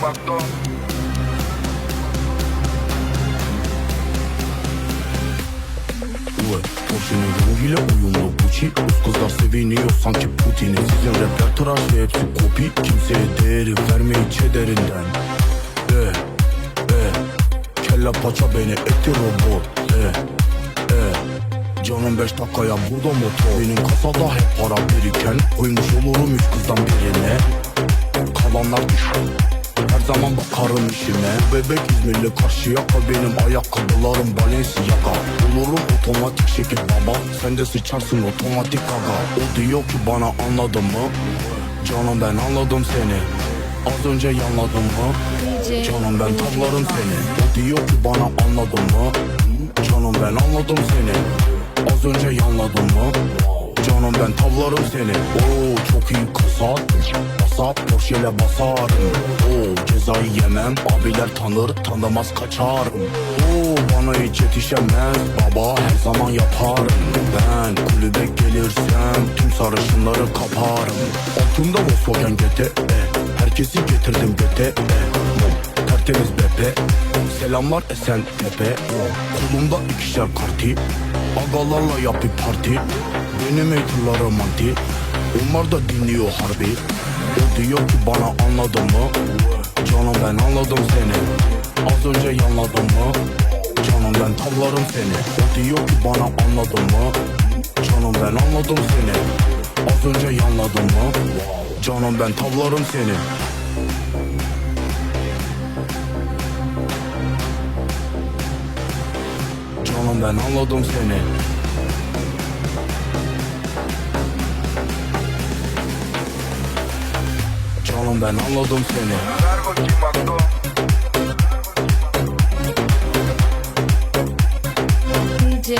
impactó. Hoşunuza hile uyumlu. Gucci Kız kızlar seviniyor. Sanki Putin'i Sizin rapler tıraş ve hepsi kopi. Kimseye değeri vermeyi çederinden E, ee, e Kelle paça beni etti robot. Ee, e, Canım beş dakikaya burada motor Benim kasada hep para biriken Koymuş olurum üç kızdan birine. Kalanlar düşün her zaman bakarım işime. Bebek İzmirli karşı yaka Benim ayakkabılarım Balenciaga Bulurum otomatik şekil baba Sen de sıçarsın otomatik aga. O diyor ki bana anladın mı? Canım ben anladım seni. Az önce yanladın mı? Canım ben tavlarım seni. O diyor ki bana anladın mı? Canım ben anladım seni. Az önce yanladın mı Canım ben tavlarım seni. Oo çok iyi kasa Basap Porsche'le basarım. Oo cezayı yemem. Abiler tanır tanımaz kaçarım. Oo bana hiç yetişemez. Baba her zaman yaparım. Ben kulübe gelirsem Tüm sarışınları kaparım. Altında Volkswagen GT Herkesi getirdim göte Tertemiz bepe Selamlar esen tepe Kolumda ikişer karti. Agalarla yap bir parti. Benim haterlarım anti Onlar da dinliyor harbi. O diyor ki bana anladın mı? Canım ben anladım seni. Az önce yanladın mı? Canım ben tavlarım seni. O diyor ki bana anladın mı? Canım ben anladım seni. Az önce yanladın mı? Canım ben tavlarım seni Canım ben anladım seni. Canım ben anladım seni. Ver bakayım aklı DJ